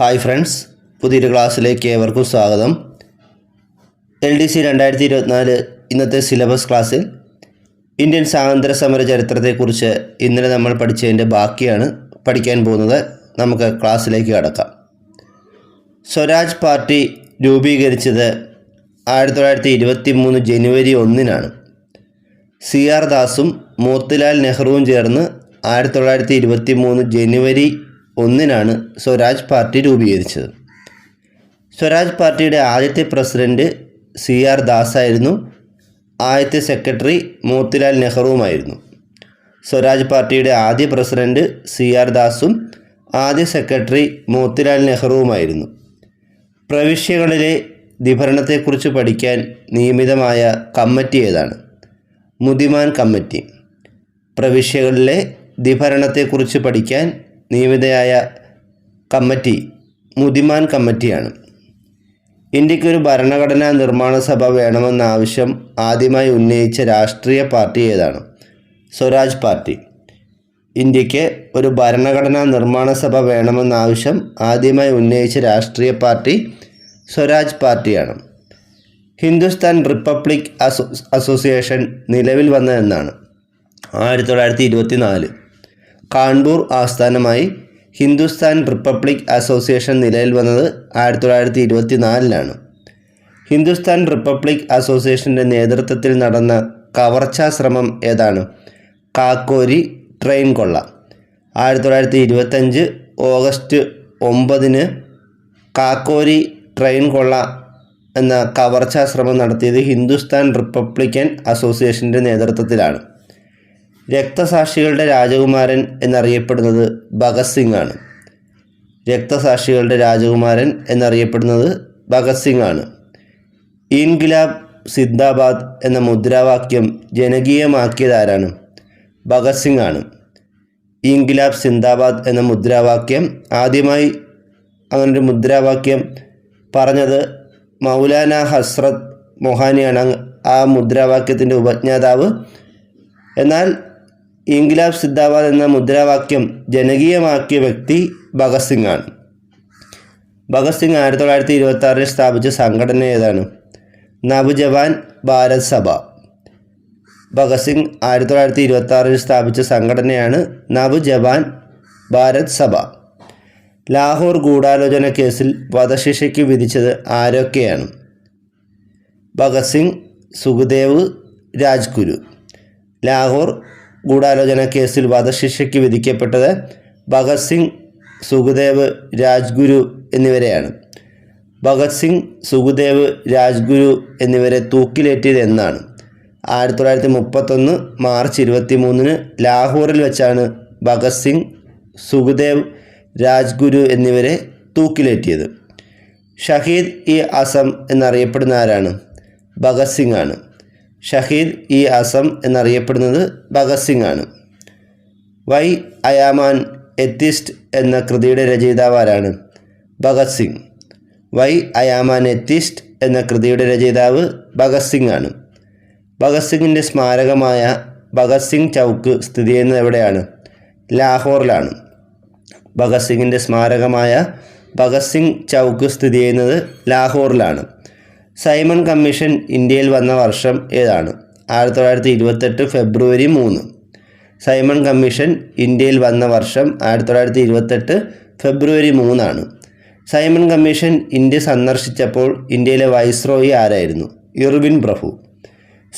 Hi friends പുതിയൊരു ക്ലാസ്സിലേക്ക് ഏവർക്കും സ്വാഗതം. എൽ ഡി സി രണ്ടായിരത്തി ഇരുപത്തിനാല് ഇന്നത്തെ സിലബസ് ക്ലാസ്സിൽ ഇന്ത്യൻ സ്വാതന്ത്ര്യ സമര ചരിത്രത്തെക്കുറിച്ച് ഇന്നലെ നമ്മൾ പഠിച്ചതിന്റെ ബാക്കിയാണ് പഠിക്കാൻ പോകുന്നത്. നമുക്ക് ക്ലാസ്സിലേക്ക് കടക്കാം. സ്വരാജ് പാർട്ടി രൂപീകരിച്ചത് ആയിരത്തി തൊള്ളായിരത്തി ഇരുപത്തി മൂന്ന് ജനുവരി ഒന്നിനാണ്. സി ആർ ദാസും മോത്തിലാൽ നെഹ്റുവും ചേർന്ന് ആയിരത്തി തൊള്ളായിരത്തി ഇരുപത്തി മൂന്ന് ജനുവരി ഒന്നിനാണ് സ്വരാജ് പാർട്ടി രൂപീകരിച്ചത്. സ്വരാജ് പാർട്ടിയുടെ ആദ്യത്തെ പ്രസിഡന്റ് സി ആർ ദാസ് ആയിരുന്നു ആദ്യത്തെ സെക്രട്ടറി മോത്തിലാൽ നെഹ്റുവുമായിരുന്നു. സ്വരാജ് പാർട്ടിയുടെ ആദ്യ പ്രസിഡന്റ് സി ആർ ദാസും ആദ്യ സെക്രട്ടറി മോത്തിലാൽ നെഹ്റുവുമായിരുന്നു. പ്രവിശ്യകളിലെ വിഭരണത്തെക്കുറിച്ച് പഠിക്കാൻ നിയമിതമായ കമ്മിറ്റി ഏതാണ്? Muddiman committee. പ്രവിശ്യകളിലെ വിഭരണത്തെക്കുറിച്ച് പഠിക്കാൻ നിയമിതയായ കമ്മിറ്റി മുതിമാൻ കമ്മിറ്റിയാണ്. ഇന്ത്യക്കൊരു ഭരണഘടനാ നിർമ്മാണ സഭ വേണമെന്ന ആവശ്യം ആദ്യമായി ഉന്നയിച്ച രാഷ്ട്രീയ പാർട്ടി ഏതാണ്? സ്വരാജ് പാർട്ടി. ഇന്ത്യയ്ക്ക് ഒരു ഭരണഘടനാ നിർമ്മാണ സഭ വേണമെന്ന ആവശ്യം ആദ്യമായി ഉന്നയിച്ച രാഷ്ട്രീയ പാർട്ടി സ്വരാജ് പാർട്ടിയാണ്. ഹിന്ദുസ്ഥാൻ റിപ്പബ്ലിക് അസോ അസോസിയേഷൻ നിലവിൽ വന്നതെന്നാണ്. ആയിരത്തി തൊള്ളായിരത്തി ഇരുപത്തി നാല് കാൺപൂർ ആസ്ഥാനമായി ഹിന്ദുസ്ഥാൻ റിപ്പബ്ലിക് അസോസിയേഷൻ നിലയിൽ വന്നത് ആയിരത്തി തൊള്ളായിരത്തി ഇരുപത്തി നാലിലാണ് ഹിന്ദുസ്ഥാൻ റിപ്പബ്ലിക് അസോസിയേഷന്റെ നേതൃത്വത്തിൽ നടന്ന കവർച്ചാ ശ്രമം ഏതാണ്? കാക്കോരി ട്രെയിൻ കൊള്ള. ആയിരത്തി തൊള്ളായിരത്തി ഇരുപത്തഞ്ച് ഓഗസ്റ്റ് ഒമ്പതിന് കാക്കോരി ട്രെയിൻ കൊള്ള എന്ന കവർച്ചാ ശ്രമം നടത്തിയത് ഹിന്ദുസ്ഥാൻ റിപ്പബ്ലിക്കൻ അസോസിയേഷന്റെ നേതൃത്വത്തിലാണ്. രക്തസാക്ഷികളുടെ രാജകുമാരൻ എന്നറിയപ്പെടുന്നത് ഭഗത് സിംഗ് ആണ് രക്തസാക്ഷികളുടെ രാജകുമാരൻ എന്നറിയപ്പെടുന്നത് ഭഗത് സിംഗ് ആണ് ഇൻഗിലാബ് സിന്ദാബാദ് എന്ന മുദ്രാവാക്യം ജനകീയമാക്കിയതാരാണ്? ഭഗത് സിംഗ് ആണ് ഇൻഗിലാബ് സിന്ദാബാദ് എന്ന മുദ്രാവാക്യം ആദ്യമായി അങ്ങനൊരു മുദ്രാവാക്യം പറഞ്ഞത് മൗലാന ഹസ്രത് മൊഹാനിയാണ്. ആ മുദ്രാവാക്യത്തിന്റെ ഉപജ്ഞാതാവ്. എന്നാൽ ഇൻഗിലാബ് സിദ്ധാബാദ് എന്ന മുദ്രാവാക്യം ജനകീയമാക്കിയ വ്യക്തി ഭഗത് സിംഗ് ആണ്. ഭഗത് സിംഗ് ആയിരത്തി തൊള്ളായിരത്തി ഇരുപത്തി ആറിൽ സ്ഥാപിച്ച സംഘടന ഏതാണ്? നവജവാൻ ഭാരത് സഭ. ഭഗത് സിംഗ് ആയിരത്തി തൊള്ളായിരത്തി ഇരുപത്തി ആറിൽ സ്ഥാപിച്ച സംഘടനയാണ് നവജവാൻ ഭാരത് സഭ. ലാഹോർ ഗൂഢാലോചന കേസിൽ വധശിക്ഷയ്ക്ക് വിധിച്ചത് ആരൊക്കെയാണ്? ഭഗത് സിംഗ് സുഖദേവ് രാജ്ഗുരു. ലാഹോർ ഗൂഢാലോചന കേസിൽ വധശിക്ഷയ്ക്ക് വിധിക്കപ്പെട്ടത് ഭഗത് സിംഗ് സുഖദേവ് രാജ്ഗുരു എന്നിവരെയാണ്. ഭഗത് സിംഗ് സുഖദേവ് രാജ്ഗുരു എന്നിവരെ തൂക്കിലേറ്റിയത് എന്നാണ്. ആയിരത്തി തൊള്ളായിരത്തി മുപ്പത്തൊന്ന് മാർച്ച് ഇരുപത്തി മൂന്നിന് ലാഹോറിൽ വെച്ചാണ് ഭഗത് സിംഗ് സുഖദേവ് രാജ്ഗുരു എന്നിവരെ തൂക്കിലേറ്റിയത്. ഷഹീദ് ഇ അസം എന്നറിയപ്പെടുന്ന ആരാണ്? ഭഗത് സിംഗ് ആണ്. ഷഹീദ് ഇ ആസം എന്നറിയപ്പെടുന്നത് ഭഗത് സിംഗ് ആണ് വൈ അയാമാൻ എത്തിസ്റ്റ് എന്ന കൃതിയുടെ രചയിതാവ് ആരാണ്? Bhagat Singh. Why I am an atheist എന്ന കൃതിയുടെ രചയിതാവ് ഭഗത് സിംഗ് ആണ് ഭഗത് സിംഗിന്റെ സ്മാരകമായ ഭഗത് സിംഗ് ചൗക്ക് സ്ഥിതി ചെയ്യുന്നത് എവിടെയാണ്? ലാഹോറിലാണ്. ഭഗത് സിംഗിന്റെ സ്മാരകമായ ഭഗത് സിംഗ് ചൗക്ക് സ്ഥിതി ചെയ്യുന്നത് ലാഹോറിലാണ്. സൈമൺ കമ്മീഷൻ ഇന്ത്യയിൽ വന്ന വർഷം ഏതാണ്? ആയിരത്തി തൊള്ളായിരത്തി ഇരുപത്തെട്ട് ഫെബ്രുവരി മൂന്ന്. സൈമൺ കമ്മീഷൻ ഇന്ത്യയിൽ വന്ന വർഷം ആയിരത്തി തൊള്ളായിരത്തി ഇരുപത്തെട്ട് ഫെബ്രുവരി മൂന്നാണ്. സൈമൺ കമ്മീഷൻ ഇന്ത്യ സന്ദർശിച്ചപ്പോൾ ഇന്ത്യയിലെ വൈസ്രോയി ആരായിരുന്നു? ഇർവിൻ പ്രഭു.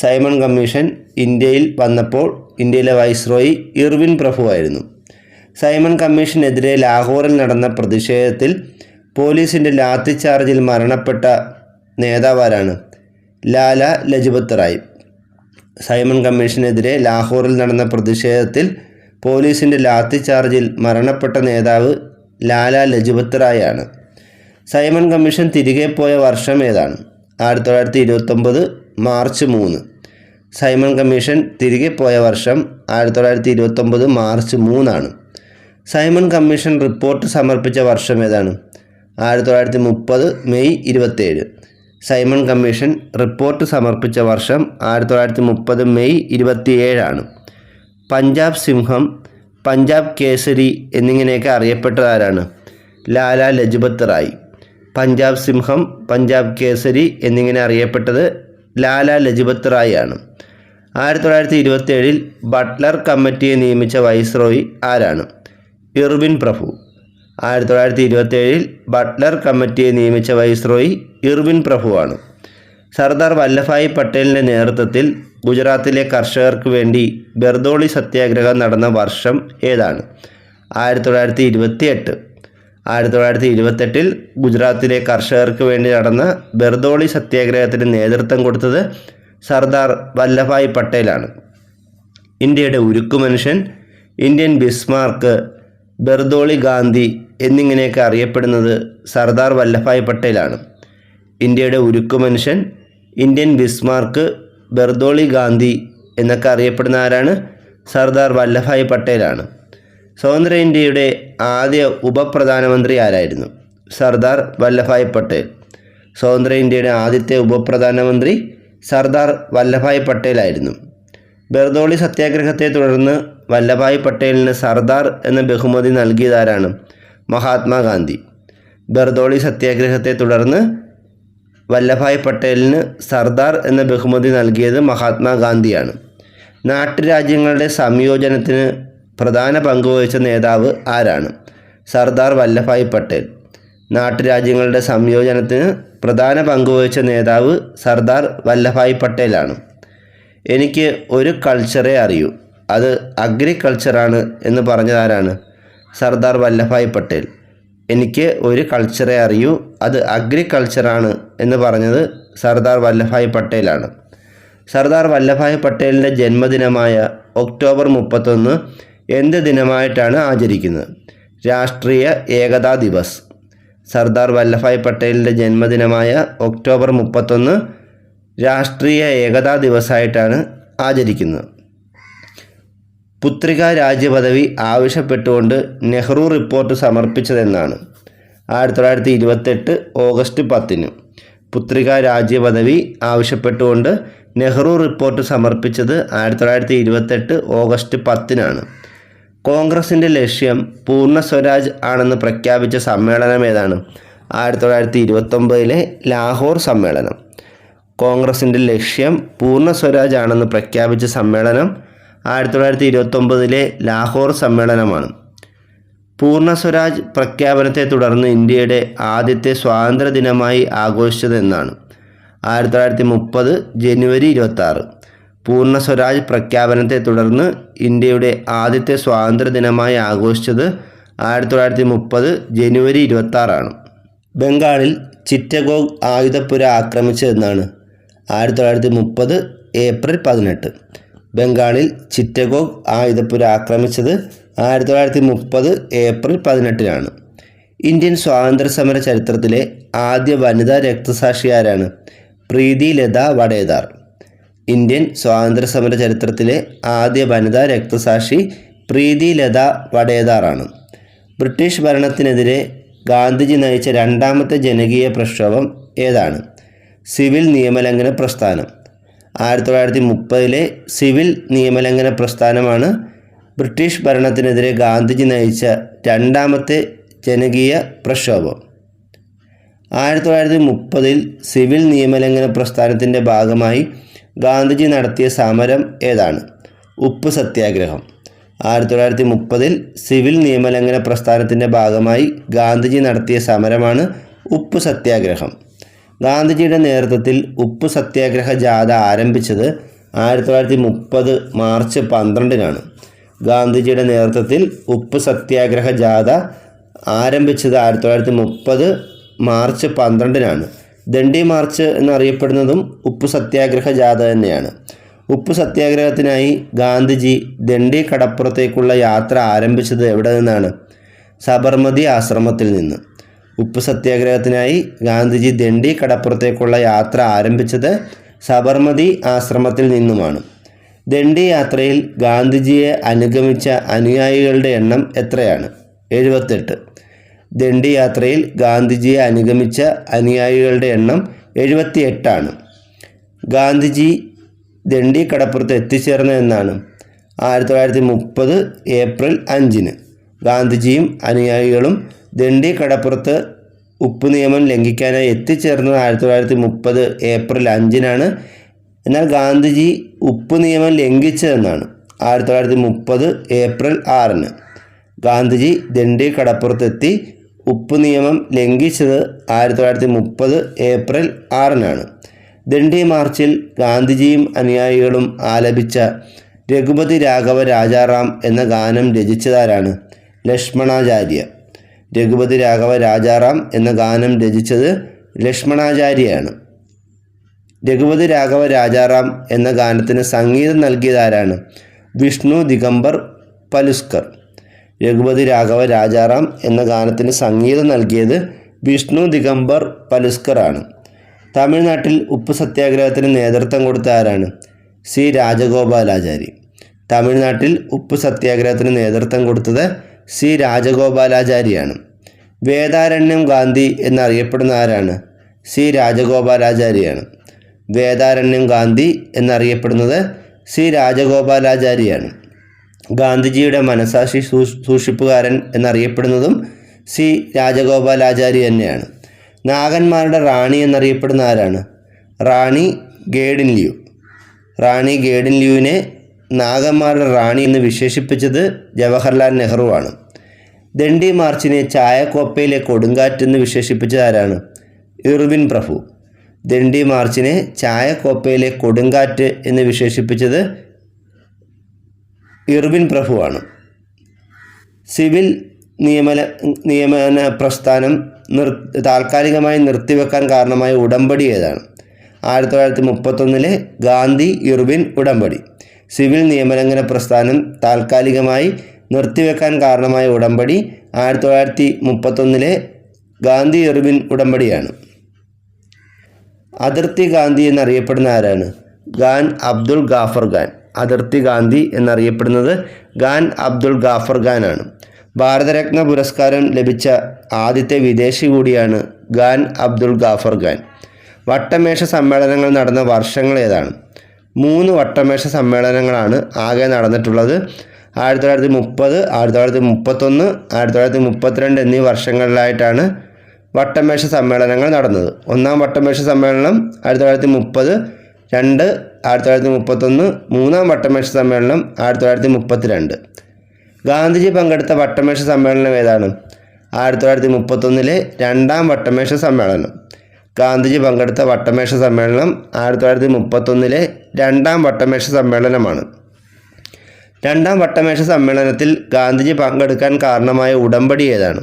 സൈമൺ കമ്മീഷൻ ഇന്ത്യയിൽ വന്നപ്പോൾ ഇന്ത്യയിലെ വൈസ്രോയി ഇർവിൻ പ്രഭു ആയിരുന്നു. സൈമൺ കമ്മീഷനെതിരെ ലാഹോറിൽ നടന്ന പ്രതിഷേധത്തിൽ പോലീസിന്റെ ലാത്തിച്ചാർജിൽ മരണപ്പെട്ട നേതാവാരാണ്. ലാല ലജ്പത് റായ്. സൈമൺ കമ്മീഷനെതിരെ ലാഹോറിൽ നടന്ന പ്രതിഷേധത്തിൽ പോലീസിന്റെ ലാത്തി ചാർജിൽ മരണപ്പെട്ട നേതാവ് ലാല ലജ്പത് റായ് ആണ് സൈമൺ കമ്മീഷൻ തിരികെ പോയ വർഷം ഏതാണ്? ആയിരത്തി തൊള്ളായിരത്തി ഇരുപത്തൊമ്പത് മാർച്ച് മൂന്ന്. സൈമൺ കമ്മീഷൻ തിരികെ പോയ വർഷം ആയിരത്തി തൊള്ളായിരത്തി ഇരുപത്തൊമ്പത് മാർച്ച് മൂന്നാണ്. സൈമൺ കമ്മീഷൻ റിപ്പോർട്ട് സമർപ്പിച്ച വർഷം ഏതാണ്? ആയിരത്തി തൊള്ളായിരത്തി മുപ്പത് മെയ് ഇരുപത്തേഴ്. സൈമൺ കമ്മീഷൻ റിപ്പോർട്ട് സമർപ്പിച്ച വർഷം ആയിരത്തി തൊള്ളായിരത്തി മുപ്പത് മെയ് ഇരുപത്തിയേഴാണ്. പഞ്ചാബ് സിംഹം പഞ്ചാബ് കേസരി എന്നിങ്ങനെയൊക്കെ അറിയപ്പെട്ടത് ആരാണ് ലാല ലജ്പത് റായ്. പഞ്ചാബ് സിംഹം പഞ്ചാബ് കേസരി എന്നിങ്ങനെ അറിയപ്പെട്ടത് ലാല ലജ്പത് റായ് ആണ് ആയിരത്തി തൊള്ളായിരത്തി ഇരുപത്തിയേഴിൽ ബട്ട്ലർ കമ്മിറ്റിയെ നിയമിച്ച വൈസ്രോയി ആരാണ്? ഇർവിൻ പ്രഭു. ആയിരത്തി തൊള്ളായിരത്തി ഇരുപത്തിയേഴിൽ ബട്ട്ലർ കമ്മിറ്റിയെ നിയമിച്ച വൈസ്രോയി ഇർവിൻ പ്രഭുവാണ്. സർദാർ വല്ലഭായ് പട്ടേലിന്റെ നേതൃത്വത്തിൽ ഗുജറാത്തിലെ കർഷകർക്ക് വേണ്ടി ബെർദോളി സത്യാഗ്രഹം നടന്ന വർഷം ഏതാണ്? ആയിരത്തി തൊള്ളായിരത്തി ഇരുപത്തി എട്ട് ആയിരത്തി തൊള്ളായിരത്തി ഇരുപത്തെട്ടിൽ ഗുജറാത്തിലെ കർഷകർക്ക് വേണ്ടി നടന്ന ബെർദോളി സത്യാഗ്രഹത്തിന് നേതൃത്വം കൊടുത്തത് സർദാർ വല്ലഭായ് പട്ടേലാണ്. ഇന്ത്യയുടെ ഉരുക്കു മനുഷ്യൻ ഇന്ത്യൻ ബിസ്മാർക്ക് ബെർദോളി ഗാന്ധി എന്നിങ്ങനെയൊക്കെ അറിയപ്പെടുന്നത് സർദാർ വല്ലഭായ് പട്ടേലാണ്. ഇന്ത്യയുടെ ഉരുക്കു മനുഷ്യൻ ഇന്ത്യൻ ബിസ്മാർക്ക് ബെർദോളി ഗാന്ധി എന്നൊക്കെ അറിയപ്പെടുന്ന ആരാണ്? സർദാർ വല്ലഭായ് പട്ടേലാണ്. സ്വതന്ത്ര ഇന്ത്യയുടെ ആദ്യ ഉപപ്രധാനമന്ത്രി ആരായിരുന്നു? സർദാർ വല്ലഭായ് പട്ടേൽ. സ്വതന്ത്ര ഇന്ത്യയുടെ ആദ്യത്തെ ഉപപ്രധാനമന്ത്രി സർദാർ വല്ലഭായ് പട്ടേലായിരുന്നു ബെർദോളി സത്യാഗ്രഹത്തെ തുടർന്ന് വല്ലഭായ് പട്ടേലിന് സർദാർ എന്ന ബഹുമതി നൽകിയതാരാണ് മഹാത്മാഗാന്ധി ബെർദോളി സത്യാഗ്രഹത്തെ തുടർന്ന് വല്ലഭായ് പട്ടേലിന് സർദാർ എന്ന ബഹുമതി നൽകിയത് മഹാത്മാഗാന്ധിയാണ്. നാട്ടുരാജ്യങ്ങളുടെ സംയോജനത്തിന് പ്രധാന പങ്കുവഹിച്ച നേതാവ് ആരാണ്? സർദാർ വല്ലഭായ് പട്ടേൽ. നാട്ടുരാജ്യങ്ങളുടെ സംയോജനത്തിന് പ്രധാന പങ്കുവഹിച്ച നേതാവ് സർദാർ വല്ലഭായ് പട്ടേലാണ്. എനിക്ക് ഒരു കൾച്ചറേ അറിയൂ. അത് അഗ്രികൾച്ചറാണ് എന്ന് പറഞ്ഞതാരാണ് സർദാർ വല്ലഭായ് പട്ടേൽ. എനിക്ക് ഒരു കൾച്ചറെ അറിയൂ. അത് അഗ്രികൾച്ചറാണ് എന്ന് പറഞ്ഞത് സർദാർ വല്ലഭായ് പട്ടേലാണ്. സർദാർ വല്ലഭായ് പട്ടേലിന്റെ ജന്മദിനമായ ഒക്ടോബർ മുപ്പത്തൊന്ന് എന്ത് ദിനമായിട്ടാണ് ആചരിക്കുന്നത്? രാഷ്ട്രീയ ഏകതാ ദിവസ്. സർദാർ വല്ലഭായ് പട്ടേലിന്റെ ജന്മദിനമായ ഒക്ടോബർ മുപ്പത്തൊന്ന് രാഷ്ട്രീയ ഏകതാ ദിവസമായിട്ടാണ് ആചരിക്കുന്നത്. പുത്രിക രാജ്യപദവി ആവശ്യപ്പെട്ടുകൊണ്ട് നെഹ്റു റിപ്പോർട്ട് സമർപ്പിച്ചതെന്നാണ്. ആയിരത്തി തൊള്ളായിരത്തി ഇരുപത്തെട്ട് ഓഗസ്റ്റ് പത്തിന് പുത്രിക രാജ്യപദവി ആവശ്യപ്പെട്ടുകൊണ്ട് നെഹ്റു റിപ്പോർട്ട് സമർപ്പിച്ചത് ആയിരത്തി തൊള്ളായിരത്തി ഇരുപത്തെട്ട് ഓഗസ്റ്റ് പത്തിനാണ്. കോൺഗ്രസിന്റെ ലക്ഷ്യം പൂർണ സ്വരാജ് ആണെന്ന് പ്രഖ്യാപിച്ച സമ്മേളനം ഏതാണ്? ആയിരത്തി തൊള്ളായിരത്തി ഇരുപത്തൊമ്പതിലെ ലാഹോർ സമ്മേളനം. കോൺഗ്രസിന്റെ ലക്ഷ്യം പൂർണ സ്വരാജ് ആണെന്ന് പ്രഖ്യാപിച്ച സമ്മേളനം ആയിരത്തി തൊള്ളായിരത്തി ഇരുപത്തൊമ്പതിലെ ലാഹോർ സമ്മേളനമാണ്. പൂർണ സ്വരാജ് പ്രഖ്യാപനത്തെ തുടർന്ന് ഇന്ത്യയുടെ ആദ്യത്തെ സ്വാതന്ത്ര്യ ദിനമായി ആഘോഷിച്ചതെന്നാണ്. ആയിരത്തി തൊള്ളായിരത്തി മുപ്പത് ജനുവരി ഇരുപത്തി പൂർണ സ്വരാജ് പ്രഖ്യാപനത്തെ തുടർന്ന് ഇന്ത്യയുടെ ആദ്യത്തെ സ്വാതന്ത്ര്യ ദിനമായി ആഘോഷിച്ചത് ആയിരത്തി തൊള്ളായിരത്തി മുപ്പത് ജനുവരി ഇരുപത്തി ആറാണ് ബംഗാളിൽ ചിറ്റഗോഗ് ആയുധപ്പുര ആക്രമിച്ചതെന്നാണ് ആയിരത്തി തൊള്ളായിരത്തി മുപ്പത് ഏപ്രിൽ പതിനെട്ട്. ബംഗാളിൽ ചിറ്റഗോഗ് ആയുധപ്പുര ആക്രമിച്ചത് ആയിരത്തി തൊള്ളായിരത്തി മുപ്പത് ഏപ്രിൽ പതിനെട്ടിനാണ്. ഇന്ത്യൻ സ്വാതന്ത്ര്യ സമര ചരിത്രത്തിലെ ആദ്യ വനിതാ രക്തസാക്ഷി ആരാണ്? പ്രീതി ലത വടേദാർ ഇന്ത്യൻ സ്വാതന്ത്ര്യ സമര ചരിത്രത്തിലെ ആദ്യ വനിതാ രക്തസാക്ഷി പ്രീതി ലത വടേദാറാണ് ബ്രിട്ടീഷ് ഭരണത്തിനെതിരെ ഗാന്ധിജി നയിച്ച രണ്ടാമത്തെ ജനകീയ പ്രക്ഷോഭം ഏതാണ്? സിവിൽ നിയമലംഘന പ്രസ്ഥാനം. ആയിരത്തി തൊള്ളായിരത്തി മുപ്പതിലെ സിവിൽ നിയമലംഘന പ്രസ്ഥാനമാണ് ബ്രിട്ടീഷ് ഭരണത്തിനെതിരെ ഗാന്ധിജി നയിച്ച രണ്ടാമത്തെ ജനകീയ പ്രക്ഷോഭം. ആയിരത്തി തൊള്ളായിരത്തി മുപ്പതിൽ സിവിൽ നിയമലംഘന പ്രസ്ഥാനത്തിന്റെ ഭാഗമായി ഗാന്ധിജി നടത്തിയ സമരം ഏതാണ്? ഉപ്പ് സത്യാഗ്രഹം. ആയിരത്തി തൊള്ളായിരത്തി മുപ്പതിൽ സിവിൽ നിയമലംഘന പ്രസ്ഥാനത്തിന്റെ ഭാഗമായി ഗാന്ധിജി നടത്തിയ സമരമാണ് ഉപ്പ് സത്യാഗ്രഹം. ഗാന്ധിജിയുടെ നേതൃത്വത്തിൽ ഉപ്പ് സത്യാഗ്രഹ ജാഥ ആരംഭിച്ചത് ആയിരത്തി തൊള്ളായിരത്തി മുപ്പത് മാർച്ച് പന്ത്രണ്ടിനാണ്. ഗാന്ധിജിയുടെ നേതൃത്വത്തിൽ ഉപ്പ് സത്യാഗ്രഹ ജാഥ ആരംഭിച്ചത് ആയിരത്തി തൊള്ളായിരത്തി മുപ്പത് മാർച്ച് പന്ത്രണ്ടിനാണ്. ദണ്ഡി മാർച്ച് എന്നറിയപ്പെടുന്നതും ഉപ്പ് സത്യാഗ്രഹ ജാഥ തന്നെയാണ്. ഉപ്പ് സത്യാഗ്രഹത്തിനായി ഗാന്ധിജി ദണ്ഡി കടപ്പുറത്തേക്കുള്ള യാത്ര ആരംഭിച്ചത് എവിടെ നിന്നാണ്? സബർമതി ആശ്രമത്തിൽ നിന്ന്. ഉപ്പ് സത്യാഗ്രഹത്തിനായി ഗാന്ധിജി ദണ്ഡി കടപ്പുറത്തേക്കുള്ള യാത്ര ആരംഭിച്ചത് സബർമതി ആശ്രമത്തിൽ നിന്നുമാണ്. ദണ്ഡി യാത്രയിൽ ഗാന്ധിജിയെ അനുഗമിച്ച അനുയായികളുടെ എണ്ണം എത്രയാണ്? എഴുപത്തെട്ട്. ദണ്ഡി യാത്രയിൽ ഗാന്ധിജിയെ അനുഗമിച്ച അനുയായികളുടെ എണ്ണം എഴുപത്തിയെട്ടാണ്. ഗാന്ധിജി ദണ്ഡി കടപ്പുറത്ത് എത്തിച്ചേർന്ന എന്നാണ്. ആയിരത്തി തൊള്ളായിരത്തി മുപ്പത് ഏപ്രിൽ അഞ്ചിന് ഗാന്ധിജിയും അനുയായികളും ദണ്ഡി കടപ്പുറത്ത് ഉപ്പ് നിയമം ലംഘിക്കാനായി എത്തിച്ചേർന്നത് ആയിരത്തി തൊള്ളായിരത്തി മുപ്പത് ഏപ്രിൽ അഞ്ചിനാണ്. എന്നാൽ ഗാന്ധിജി ഉപ്പ് നിയമം ലംഘിച്ചതെന്നാണ് ആയിരത്തി തൊള്ളായിരത്തി മുപ്പത് ഏപ്രിൽ ആറിന്. ഗാന്ധിജി ദണ്ഡി കടപ്പുറത്തെത്തി ഉപ്പ് നിയമം ലംഘിച്ചത് ആയിരത്തി തൊള്ളായിരത്തി മുപ്പത് ഏപ്രിൽ ആറിനാണ്. ദണ്ഡി മാർച്ചിൽ ഗാന്ധിജിയും അനുയായികളും ആലപിച്ച രഘുപതി രാഘവ രാജാറാം എന്ന ഗാനം രചിച്ചതാരാണ് ലക്ഷ്മണാചാര്യ. രഘുപതി രാഘവ രാജാറാം എന്ന ഗാനം രചിച്ചത് ലക്ഷ്മണാചാര്യയാണ്. രഘുപതി രാഘവ രാജാറാം എന്ന ഗാനത്തിന് സംഗീതം നൽകിയതാരാണ് വിഷ്ണു ദിഗംബർ പലുസ്കർ. രഘുപതി രാഘവ രാജാറാം എന്ന ഗാനത്തിന് സംഗീതം നൽകിയത് വിഷ്ണു ദിഗംബർ പലുസ്കറാണ്. തമിഴ്നാട്ടിൽ ഉപ്പ് സത്യാഗ്രഹത്തിന് നേതൃത്വം കൊടുത്ത ആരാണ്? സി രാജഗോപാലാചാരി. തമിഴ്നാട്ടിൽ ഉപ്പ് സത്യാഗ്രഹത്തിന് നേതൃത്വം കൊടുത്തത് സി രാജഗോപാലാചാരിയാണ്. വേദാരണ്യം ഗാന്ധി എന്നറിയപ്പെടുന്ന ആരാണ്? സി രാജഗോപാലാചാരിയാണ്. വേദാരണ്യം ഗാന്ധി എന്നറിയപ്പെടുന്നത് സി രാജഗോപാലാചാരിയാണ്. ഗാന്ധിജിയുടെ മനസാക്ഷി സൂക്ഷിപ്പുകാരൻ എന്നറിയപ്പെടുന്നതും സി രാജഗോപാലാചാരി തന്നെയാണ്. നാഗന്മാരുടെ റാണി എന്നറിയപ്പെടുന്ന ആരാണ്? റാണി ഗേഡിൻ ലിയു റാണി ഗേഡിൻ ലിയുവിനെ നാഗന്മാരുടെ റാണി എന്ന് വിശേഷിപ്പിച്ചത് ജവഹർലാൽ നെഹ്റു ആണ്. ദണ്ഡി മാർച്ചിനെ ചായക്കോപ്പയിലെ കൊടുങ്കാറ്റ് എന്ന് വിശേഷിപ്പിച്ചത് ആരാണ്? ഇർവിൻ പ്രഭു. ദണ്ഡി മാർച്ചിനെ ചായക്കോപ്പയിലെ കൊടുങ്കാറ്റ് എന്ന് വിശേഷിപ്പിച്ചത് ഇർവിൻ പ്രഭുവാണ് സിവിൽ നിയമന നിയമന പ്രസ്ഥാനം നിർ താൽക്കാലികമായി നിർത്തിവെക്കാൻ കാരണമായ ഉടമ്പടി ഏതാണ്? ആയിരത്തി തൊള്ളായിരത്തി മുപ്പത്തൊന്നിലെ ഗാന്ധി ഇർവിൻ ഉടമ്പടി. സിവിൽ നിയമലംഘന പ്രസ്ഥാനം താൽക്കാലികമായി നിർത്തിവെക്കാൻ കാരണമായ ഉടമ്പടി ആയിരത്തി തൊള്ളായിരത്തി മുപ്പത്തൊന്നിലെ ഗാന്ധി എറിവിൻ ഉടമ്പടിയാണ്. അതിർത്തി ഗാന്ധി എന്നറിയപ്പെടുന്ന ആരാണ്? ഖാൻ അബ്ദുൾ ഗാഫർ ഖാൻ. അതിർത്തി ഗാന്ധി എന്നറിയപ്പെടുന്നത് ഖാൻ അബ്ദുൾ ഗാഫർ ആണ്. ഭാരതരത്ന പുരസ്കാരം ലഭിച്ച ആദ്യത്തെ വിദേശി കൂടിയാണ് ഖാൻ അബ്ദുൾ ഗാഫർ ഖാൻ. വട്ടമേശ സമ്മേളനങ്ങൾ നടന്ന വർഷങ്ങൾ ഏതാണ്? മൂന്ന് വട്ടമേശ സമ്മേളനങ്ങളാണ് ആകെ നടന്നിട്ടുള്ളത്. ആയിരത്തി തൊള്ളായിരത്തി മുപ്പത് ആയിരത്തി തൊള്ളായിരത്തി മുപ്പത്തൊന്ന് ആയിരത്തി തൊള്ളായിരത്തി മുപ്പത്തിരണ്ട് എന്നീ വർഷങ്ങളിലായിട്ടാണ് വട്ടമേശ സമ്മേളനങ്ങൾ നടന്നത്. ഒന്നാം വട്ടമേശ സമ്മേളനം ആയിരത്തി തൊള്ളായിരത്തി മുപ്പത് രണ്ട് ആയിരത്തി തൊള്ളായിരത്തി മുപ്പത്തൊന്ന് മൂന്നാം വട്ടമേശ സമ്മേളനം ആയിരത്തി തൊള്ളായിരത്തി മുപ്പത്തിരണ്ട് ഗാന്ധിജി പങ്കെടുത്ത വട്ടമേശ സമ്മേളനം ഏതാണ്? ആയിരത്തി തൊള്ളായിരത്തി മുപ്പത്തൊന്നിലെ രണ്ടാം വട്ടമേശ സമ്മേളനം. ഗാന്ധിജി പങ്കെടുത്ത വട്ടമേശ സമ്മേളനം ആയിരത്തി തൊള്ളായിരത്തി മുപ്പത്തൊന്നിലെ രണ്ടാം വട്ടമേശ സമ്മേളനമാണ്. രണ്ടാം വട്ടമേശ സമ്മേളനത്തിൽ ഗാന്ധിജി പങ്കെടുക്കാൻ കാരണമായ ഉടമ്പടി ഏതാണ്?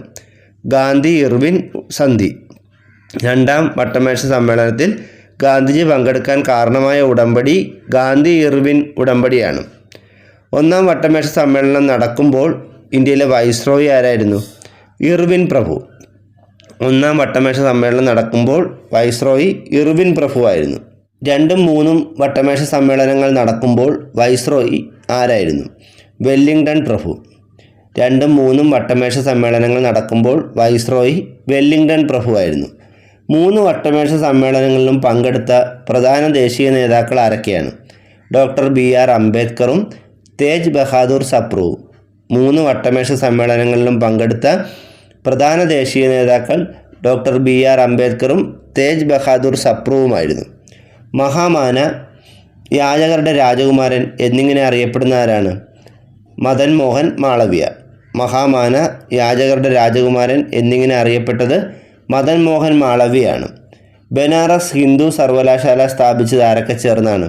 ഗാന്ധി ഇർവിൻ സന്ധി. രണ്ടാം വട്ടമേശ സമ്മേളനത്തിൽ ഗാന്ധിജി പങ്കെടുക്കാൻ കാരണമായ ഉടമ്പടി ഗാന്ധി ഇർവിൻ ഉടമ്പടിയാണ്. ഒന്നാം വട്ടമേശ സമ്മേളനം നടക്കുമ്പോൾ ഇന്ത്യയിലെ വൈസ്രോയി ആരായിരുന്നു? ഇർവിൻ പ്രഭു. ഒന്നാം വട്ടമേശ സമ്മേളനം നടക്കുമ്പോൾ വൈസ്രോയി ഇർവിൻ പ്രഭു ആയിരുന്നു. രണ്ടും മൂന്നും വട്ടമേശ സമ്മേളനങ്ങൾ നടക്കുമ്പോൾ വൈസ്രോയി ആരായിരുന്നു? വെല്ലിംഗ്ടൺ പ്രഭു. രണ്ടും മൂന്നും വട്ടമേശ സമ്മേളനങ്ങൾ നടക്കുമ്പോൾ വൈസ്രോയി വെല്ലിംഗ്ടൺ പ്രഭു ആയിരുന്നു. മൂന്ന് വട്ടമേശ സമ്മേളനങ്ങളിലും പങ്കെടുത്ത പ്രധാന ദേശീയ നേതാക്കൾ ആരൊക്കെയാണ്? ഡോക്ടർ ബി ആർ അംബേദ്കറും തേജ് ബഹാദൂർ സപ്രുവും മൂന്ന് വട്ടമേശ സമ്മേളനങ്ങളിലും പങ്കെടുത്ത പ്രധാന ദേശീയ നേതാക്കൾ ഡോക്ടർ ബി ആർ അംബേദ്കറും തേജ് ബഹാദൂർ സപ്രുവുമായിരുന്നു. മഹാമാന യാചകരുടെ രാജകുമാരൻ എന്നിങ്ങനെ അറിയപ്പെടുന്ന ആരാണ് മദൻ മോഹൻ മാളവ്യ. മഹാമാന യാചകരുടെ രാജകുമാരൻ എന്നിങ്ങനെ അറിയപ്പെട്ടത് മദൻ മോഹൻ മാളവ്യയാണ് ബനാറസ് ഹിന്ദു സർവകലാശാല സ്ഥാപിച്ചത് ആരൊക്കെ ചേർന്നാണ്?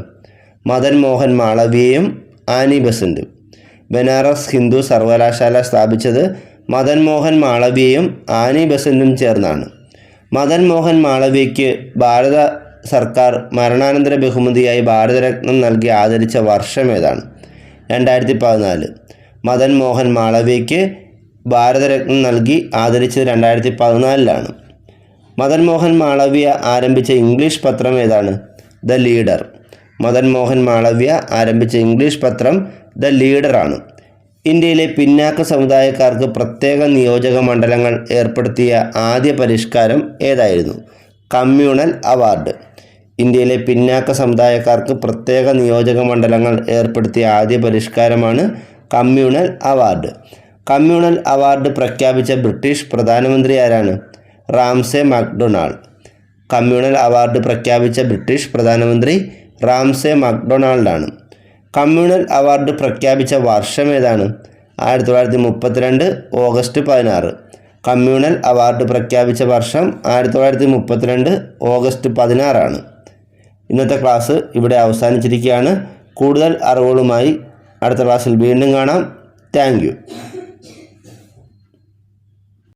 മദൻ മോഹൻ മാളവ്യയും ആനി ബസന്റും ബനാറസ് ഹിന്ദു സർവകലാശാല സ്ഥാപിച്ചത് മദൻ മോഹൻ മാളവ്യയും ആനി ബസന്തും ചേർന്നാണ്. മദൻ മോഹൻ മാളവ്യയ്ക്ക് ഭാരത സർക്കാർ മരണാനന്തര ബഹുമതിയായി ഭാരതരത്നം നൽകി ആദരിച്ച വർഷം ഏതാണ്? രണ്ടായിരത്തി പതിനാല് മദൻ മോഹൻ മാളവ്യയ്ക്ക് ഭാരതരത്നം നൽകി ആദരിച്ചത് രണ്ടായിരത്തി പതിനാലിലാണ് മദൻ മോഹൻ മാളവ്യ ആരംഭിച്ച ഇംഗ്ലീഷ് പത്രം ഏതാണ്? The Leader. മദൻ മോഹൻ മാളവ്യ ആരംഭിച്ച ഇംഗ്ലീഷ് പത്രം ദ ലീഡറാണ്. ഇന്ത്യയിലെ പിന്നാക്ക സമുദായക്കാർക്ക് പ്രത്യേക നിയോജക മണ്ഡലങ്ങൾ ഏർപ്പെടുത്തിയ ആദ്യ പരിഷ്കാരം ഏതായിരുന്നു? Communal award. ഇന്ത്യയിലെ പിന്നാക്ക സമുദായക്കാർക്ക് പ്രത്യേക നിയോജക മണ്ഡലങ്ങൾ ഏർപ്പെടുത്തിയ ആദ്യ പരിഷ്കാരമാണ് കമ്മ്യൂണൽ അവാർഡ്. കമ്മ്യൂണൽ അവാർഡ് പ്രഖ്യാപിച്ച ബ്രിട്ടീഷ് പ്രധാനമന്ത്രി ആരാണ്? Ramsay MacDonald. കമ്മ്യൂണൽ അവാർഡ് പ്രഖ്യാപിച്ച ബ്രിട്ടീഷ് പ്രധാനമന്ത്രി റാംസെ മക്ഡൊണാൾഡാണ്. കമ്മ്യൂണൽ അവാർഡ് പ്രഖ്യാപിച്ച വർഷം ഏതാണ്? ആയിരത്തി തൊള്ളായിരത്തി മുപ്പത്തിരണ്ട് ഓഗസ്റ്റ് പതിനാറ്. കമ്മ്യൂണൽ അവാർഡ് പ്രഖ്യാപിച്ച വർഷം ആയിരത്തി തൊള്ളായിരത്തി മുപ്പത്തിരണ്ട് ഓഗസ്റ്റ് പതിനാറാണ്. ഇന്നത്തെ ക്ലാസ് ഇവിടെ അവസാനിച്ചിരിക്കുകയാണ്. കൂടുതൽ അറിവുകളുമായി അടുത്ത ക്ലാസ്സിൽ വീണ്ടും കാണാം. താങ്ക്